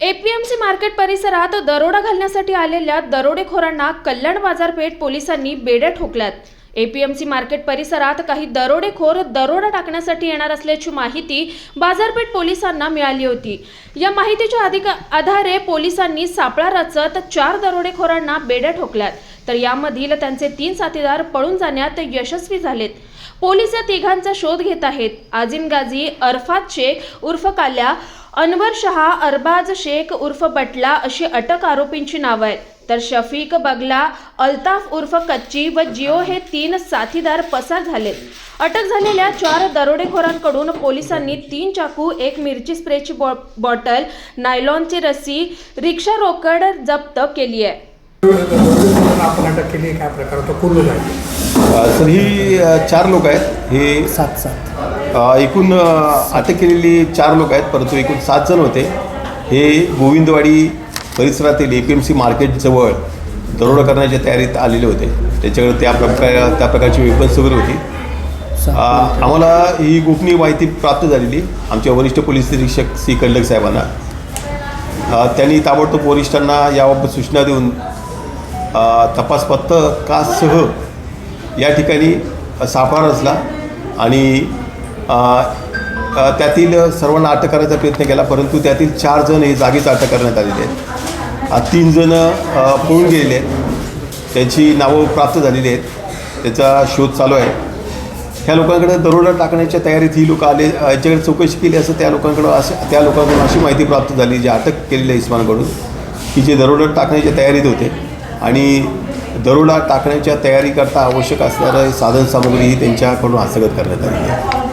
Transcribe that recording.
APMC market परिसरात दरोडा घालण्यासाठी आलेल्या दरोडेखोरांना कल्याण बाजारपेठ पोलिसांनी बेड्या ठोकल्यात. एपीएमसी मार्केट परिसरात काही दरोडेखोर दरोडा टाकण्यासाठी येणार असल्याची माहिती बाजारपेठ पोलिसांना मिळाली होती. या माहितीच्या अधिक आधारे पोलिसांनी सापळा रचत चार दरोडेखोरांना बेड्या ठोकल्यात. तर यामधील त्यांचे तीन साथीदार पळून जाण्यात यशस्वी झालेत. पोलीस या तिघांचा शोध घेत आहेत. आजिम गाझी अरफात शेख उर्फ काल्या अनवर शहा अरबाज शेख उर्फ बटला अशी अटक आरोपींची नावं आहेत. तर शफीक बगला अल्ताफ उर्फ कच्ची व जिओ हे तीन साथीदार पसार झालेत. अटक झालेल्या चार दरोडेखोरांकडून पोलिसांनी तीन चाकू एक मिरची स्प्रेची बॉ बॉटल नायलॉनची रस्सी रिक्षा रोकड जप्त केली आहे. आपण अटक केली काय प्रकार तो पूर्ण जाईल अ, सर ही चार लोक आहेत. हे सात सात. एकूण अटक केलेली चार लोक आहेत परंतु एकूण सात जण होते. हे गोविंदवाडी परिसरातील ए पी एम सी मार्केटजवळ दरोडा करण्याच्या तयारीत आलेले होते. त्याच्याकडे त्या प्रकार त्या प्रकारची वेपन्स वगैरे होती. आम्हाला ही गोपनीय माहिती प्राप्त झालेली आमच्या वरिष्ठ पोलीस निरीक्षक सी. कल्लक साहेबांना. त्यांनी ताबडतोब वरिष्ठांना याबाबत सूचना देऊन तपास पथकासह या ठिकाणी सापळा रचला आणि त्यातील सर्वांना अटक करायचा प्रयत्न केला परंतु त्यातील चार जण हे जागीच अटक करण्यात आलेले आहेत. तीन जण पळून गेलेले आहेत. त्यांची नावं प्राप्त झालेली आहेत. त्याचा शोध चालू आहे. ह्या लोकांकडे दरोडा टाकण्याच्या तयारीत ही लोकं आले याच्याकडे चौकशी केली असं त्या लोकांकडं असे त्या लोकांकडून अशी माहिती प्राप्त झाली जे अटक केलेल्या इस्मानकडून की जे दरोडा टाकण्याच्या तयारीत होते. आणि दरोडा टाकण्याच्या तयारीकरता आवश्यक असणारं साधनसामुग्री ही त्यांच्याकडून हस्तगत करण्यात आली आहे.